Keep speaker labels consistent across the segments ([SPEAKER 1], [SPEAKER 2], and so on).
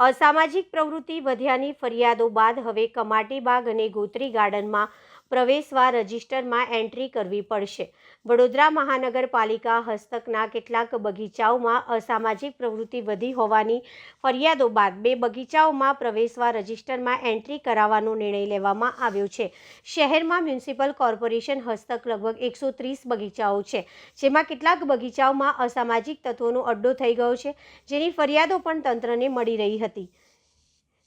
[SPEAKER 1] અસામાજિક પ્રવૃત્તિ વધ્યાની ફરિયાદો બાદ હવે કમાટીબાગ અને ગોત્રી ગાર્ડનમાં પ્રવેશવા રજિસ્ટરમાં એન્ટ્રી કરવી પડશે. વડોદરા મહાનગરપાલિકા હસ્તકના કેટલાક બગીચાઓમાં અસામાજિક પ્રવૃત્તિ વધી હોવાની ફરિયાદો બાદ બે બગીચાઓમાં પ્રવેશવા રજિસ્ટરમાં એન્ટ્રી કરાવવાનો નિર્ણય લેવામાં આવ્યો છે. શહેરમાં મ્યુનિસિપલ કોર્પોરેશન હસ્તક લગભગ એકસો ત્રીસ બગીચાઓ છે, જેમાં કેટલાક બગીચાઓમાં અસામાજિક તત્વોનો અડ્ડો થઈ ગયો છે. જેની ફરિયાદો પણ તંત્રને મળી રહી હતી.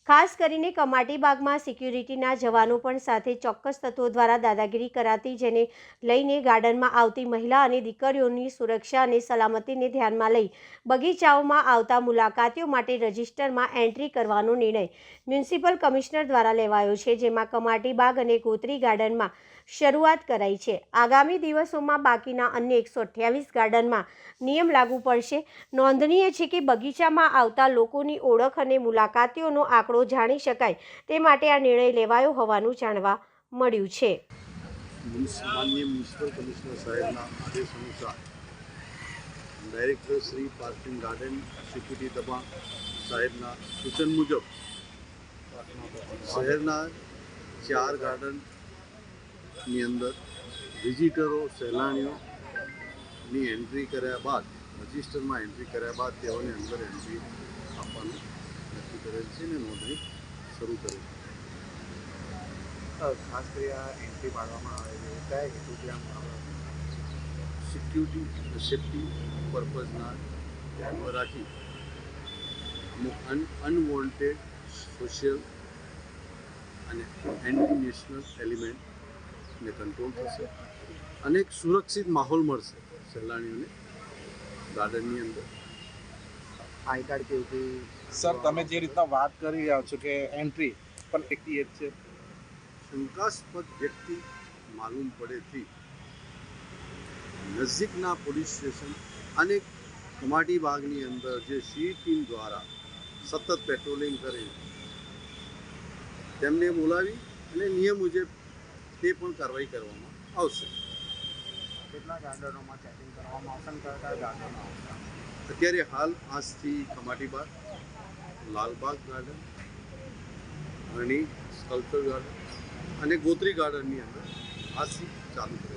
[SPEAKER 1] ખાસ કરીને કમાટી બાગમાં સિક્યુરિટીના જવાનો પણ સાથે ચોક્કસ તત્વો દ્વારા દાદાગીરી કરાતી, જેને લઈને ગાર્ડનમાં આવતી મહિલા અને દીકરીઓની સુરક્ષા અને સલામતીને ધ્યાનમાં લઈ બગીચાઓમાં આવતા મુલાકાતીઓ માટે રજિસ્ટરમાં એન્ટ્રી કરવાનો નિર્ણય મ્યુનિસિપલ કમિશનર દ્વારા લેવાયો છે, જેમાં કમાટી બાગ અને ગોત્રી ગાર્ડનમાં શરૂઆત કરાઈ છે. આગામી દિવસોમાં બાકીના અન્ય એકસો અઠ્યાવીસ ગાર્ડનમાં નિયમ લાગુ પડશે. નોંધનીય છે કે બગીચામાં આવતા લોકોની ઓળખ અને મુલાકાતીઓનો આંકડો જાણી શકાય. તે માટે આ નિર્ણય લેવાયો હોવાનું જાણવા મળ્યું છે.
[SPEAKER 2] શહેરના ચાર ગાર્ડનની અંદર વિઝિટરો સહેલાણીઓની એન્ટ્રી કર્યા બાદ, રજિસ્ટરમાં એન્ટ્રી કર્યા બાદ તેઓને અંદર એન્ટ્રી આપવાનું નક્કી કરેલ છે અને નોંધણી શરૂ કરેલ છે?
[SPEAKER 3] ખાસ કરી આ એન્ટ્રી પાડવામાં આવે છે કયા હેતુથી આમ
[SPEAKER 2] સિક્યુરિટી સેફ્ટી પર્પઝના ધ્યાનમાં રાખી અમુક અન અનવોન્ટેડ સોશિયલ અને એન્ટી નેશનલ એલિમેન્ટને કંટ્રોલ થશે. અને એક સુરક્ષિત માહોલ મળશે સહેલાણીઓને ગાર્ડનની અંદર.
[SPEAKER 3] આઈ કાર્ડ કેવું
[SPEAKER 4] સર તમે જે રીતના વાત કરી રહ્યા છો કે એન્ટ્રી પણ વ્યક્તિ એ જ છે.
[SPEAKER 2] શંકાસ્પદ વ્યક્તિ માલુમ પડેથી નજીકના પોલીસ સ્ટેશન અને કમાટી બાગની અંદર જે સી ટીમ દ્વારા સતત પેટ્રોલિંગ કરી તેમને બોલાવી અને નિયમ મુજબ તે પણ કાર્યવાહી કરવામાં
[SPEAKER 3] આવશે.
[SPEAKER 2] અત્યારે હાલ આજથી કમાટી બાગ લાલબાગ ગાર્ડન હણી સ્કલ્પચર ગાર્ડન અને ગોત્રી ગાર્ડનની અંદર આજથી ચાલુ થશે.